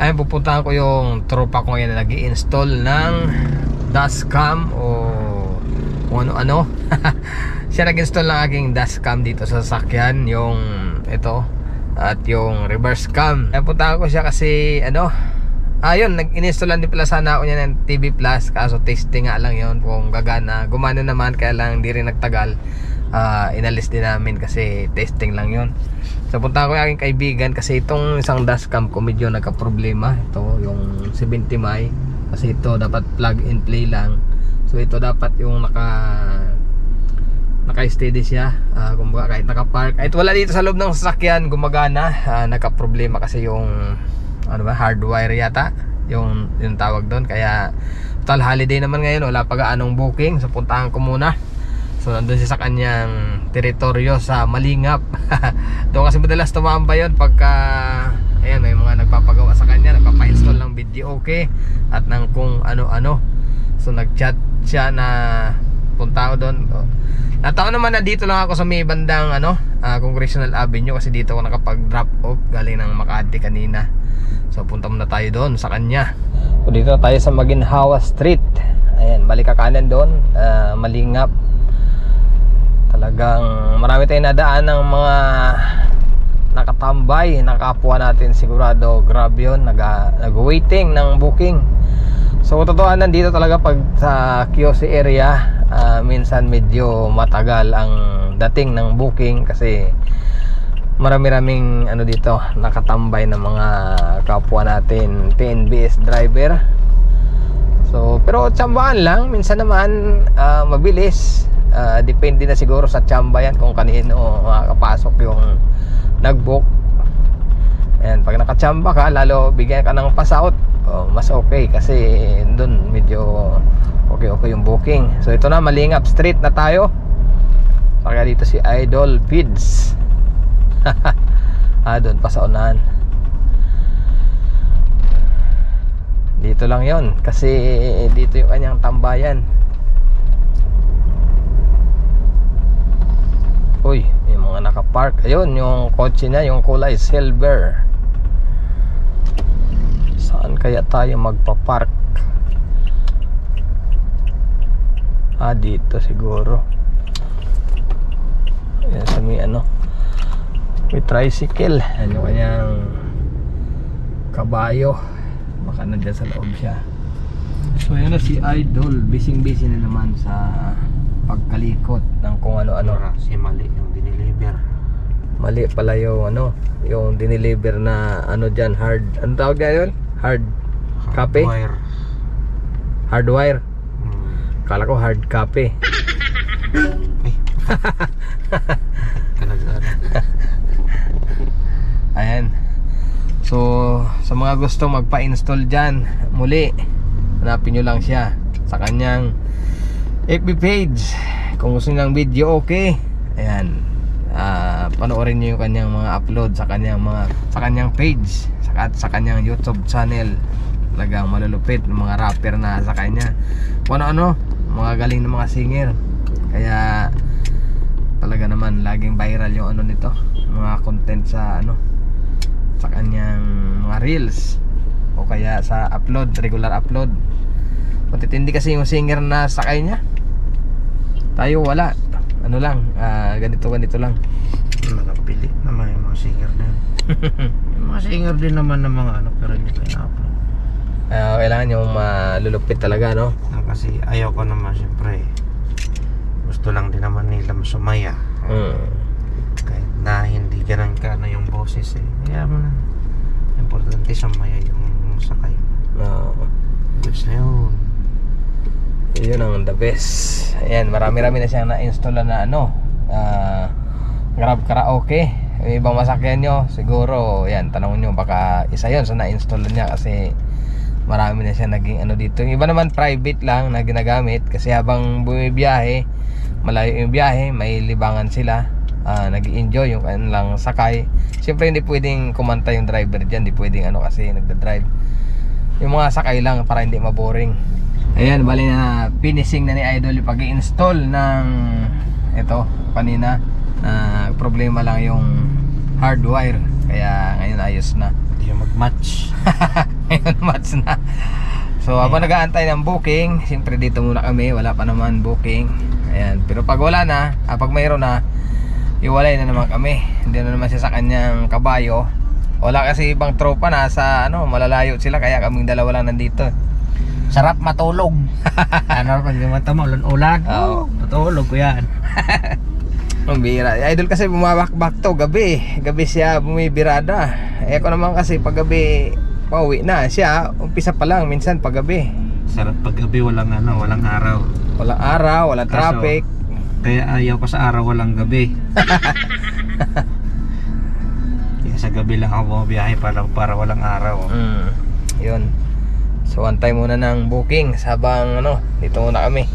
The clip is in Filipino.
Ayun, pupuntahan ko yung tropa ko ngayon na nag install ng dashcam o kung ano-ano. Siya nag-install ng aking dashcam dito sa sasakyan, yung ito, at yung reverse cam. Ayun, puntahan ko siya kasi ano, ayun, nag-install lang din pala sana ako niya ng TV Plus, kaso testing nga lang yon kung gagana. Gumana naman, kaya lang hindi rin nagtagal. Ah, inalis din namin kasi testing lang yon So punta ko yung aking kaibigan kasi itong isang dashcam ko medyo nagka-problema. Ito yung 70 Mai kasi ito dapat plug and play lang. So ito dapat yung naka naka-steady siya. Ah, kumbaga kahit naka-park. Kahit wala dito sa loob ng sasakyan, gumagana. Ah, nagka-problema kasi yung ano ba, hardwire yata. Yung yung tawag doon kaya total holiday naman ngayon, wala pa gaanong booking. So puntahan ko muna. So nandun siya sa kanyang teritoryo sa Malingap. Doon kasi madalas tumamba yun pagka ayan may mga nagpapagawa sa kanya, nagpapa-install ng video okay at ng kung ano-ano. So nag-chat siya na punta ako doon. Nataon naman na dito lang ako sa may bandang ano, ah, Congressional Avenue kasi dito ako nakapag-drop off galing ng Makati kanina. So punta muna tayo doon sa kanya. So dito tayo sa Maginhawa Street. Ayan, balik ka kanan doon, ah, Malingap talagang marami tayong nadaan ng mga nakatambay nakapwa natin sigurado. Grabe yun nag, nag-waiting ng booking. So totohanan dito talaga pag sa QC area ah, minsan medyo matagal ang dating ng booking kasi marami-raming ano dito nakatambay ng mga kapwa natin TNBS driver. So pero tsambahan lang minsan naman ah, mabilis. Ah, depende na siguro sa tsamba yan kung kanino makakapasok yung nag-book. Ayan, pag nakatsamba ka, lalo bigyan ka ng pass out oh, mas okay kasi dun medyo okay okay yung booking. So ito na, Malingap Street na tayo. Kaya dito si Idol Feeds ah, dun pa sa unahan dito lang yon kasi dito yung kanyang tambayan Uy, may mga nakapark. Ayun, yung kotse niya, yung kulay silver. Saan kaya tayo magpa-park? Ah, dito siguro. Ayan sa may ano. May tricycle. Ayan yung kanyang kabayo. Baka nandiyan sa loob siya. So ayan na si Idol. Busy-busy na naman sa pagkalikot ng kung ano-ano. Ano? Si mali yung diniliver. Mali pala yung ano, yung dineliver na ano diyan hard. Ano tawag niya yun? Hard Copy? Wire. hardwire. Hmm. Kala ko hard copy. Ay. Ayan. So, sa mga gustong magpa-install diyan, muli hanapin nyo lang siya sa kanyang FB page. Kung gusto niyo ng video, okay. Ayan. Ah, panoorin niyo yung kanyang mga upload sa kanyang mga sa kanyang page sa, at sa kanyang YouTube channel. Talagang malulupit ng mga rapper na sa kanya. Kung ano-ano, mga galing ng mga singer. Kaya talaga naman laging viral yung ano nito, mga content sa ano sa kanyang mga reels o kaya sa upload, regular upload. Matitindi kasi yung singer na sakay niya. Tayo wala. Ano lang, ah, ganito ganito lang. Nakapili naman yung mga singer na yun. yung mga singer din naman ng mga ano pero hindi ko ina-upload. Ah, kailangan yung malulupit talaga, no? Ah, Kasi ayaw ko naman siyempre. Gusto lang din naman nila sumaya. Mm. Kahit na hindi ganun ka na yung boses eh. Kaya mo na. Importante sumaya yung sakay. No. Goods na yun. Yun ang the best. Ayan, marami-rami na siyang na-install na ano, ah, Grab Karaoke. Yung ibang masakyan nyo, siguro, yan, tanong nyo, baka isa yun sa na-install niya kasi marami na siya naging ano dito. Yung iba naman private lang na ginagamit kasi habang bumibiyahe, malayo yung biyahe, may libangan sila. ah nag enjoy yung kanilang sakay. Siyempre hindi pwedeng kumanta yung driver diyan, hindi pwedeng ano kasi nagda-drive. Yung mga sakay lang para hindi maboring. Ayan, bali na finishing na ni Idol yung pag-install ng ito kanina. na problema lang yung hardwire. Kaya ngayon ayos na. yung mag-match. Ngayon match na. So habang nag-aantay ng booking, siyempre dito muna kami, wala pa naman booking. Ayan, pero pag wala na, ah, pag mayroon na, iwalay na naman kami. Hindi na naman siya sa kanyang kabayo. Wala kasi ibang tropa na sa ano, malalayo sila kaya kaming dalawa lang nandito. Sarap matulog. ano pag yung mata mo, ulan-ulan. Oo. Matulog ko yan. Ang bira. Idol kasi bumabakbak to gabi. Gabi siya bumibirada. Eh ako naman kasi pag gabi pauwi na siya. Umpisa pa lang minsan pag gabi. Sarap pag gabi walang ano, walang araw. Walang araw, walang Kaso, traffic. Kaya ayaw ko sa araw walang gabi. Kaya sa gabi lang ako bumabiyahe para, para walang araw. Mm. Yun. So antay muna ng booking habang ano, dito muna kami.